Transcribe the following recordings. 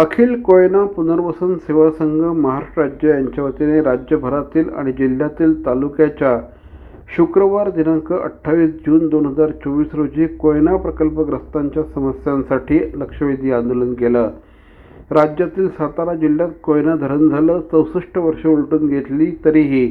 अखिल कोयना पुनर्वसन सेवा संघ महाराष्ट्र राज्य यांच्या वतीने राज्यभरातील आणि जिल्ह्यातील तालुक्याच्या शुक्रवार दिनांक अठ्ठावीस जून दोन हजार चोवीस रोजी कोयना प्रकल्पग्रस्तांच्या समस्यांसाठी लक्षवेधी आंदोलन केलं. राज्यातील सातारा जिल्ह्यात कोयना धरण झालं चौसष्ट वर्ष उलटून घेतली तरीही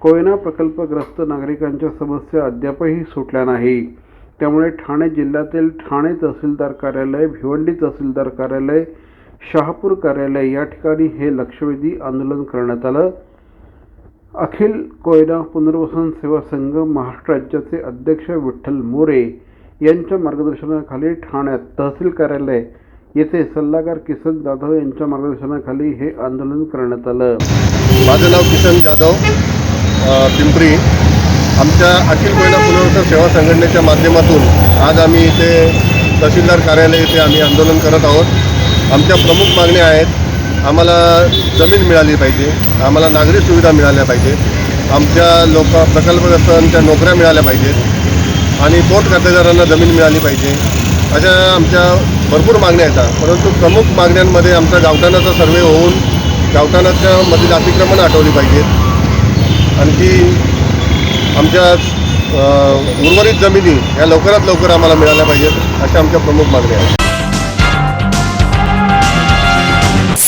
कोयना प्रकल्पग्रस्त नागरिकांच्या समस्या अद्यापही सुटल्या नाही. त्यामुळे ठाणे जिल्ह्यातील ठाणे तहसीलदार कार्यालय भिवंडी तहसीलदार कार्यालय शहापूर कार्यालय या ठिकाणी हे लक्षवेधी आंदोलन करण्यात आलं. अखिल कोयना पुनर्वसन सेवा संघ महाराष्ट्र राज्याचे अध्यक्ष विठ्ठल मोरे यांच्या मार्गदर्शनाखाली ठाण्यात तहसील कार्यालय येथे सल्लागार किसन जाधव यांच्या मार्गदर्शनाखाली हे आंदोलन करण्यात आलं. माझं नाव किसन जाधव पिंपरी. आमच्या अखिल कोयना पुनर्वसन सेवा संघटनेच्या माध्यमातून आज आम्ही इथे तहसीलदार कार्यालय येथे आम्ही आंदोलन करत आहोत. आमच्या प्रमुख मागण्या आहेत. आम्हाला जमीन मिळाली पाहिजे. आम्हाला नागरी सुविधा मिळाल्या पाहिजे. आमच्या लोक प्रकल्पग्रस्तांच्या नोकऱ्या मिळाल्या पाहिजेत. आणि पोट खातेदारांना जमीन मिळाली पाहिजे. अशा आमच्या भरपूर मागण्या येतात परंतु प्रमुख मागण्यांमध्ये आमचा गावठाणाचा सर्वे होऊन गावठाणाच्या मधील अतिक्रमण आठवली पाहिजेत. आणखी आमच्या उर्वरित जमिनी या लवकरात लवकर आम्हाला मिळाल्या पाहिजेत अशा आमच्या प्रमुख मागण्या आहेत.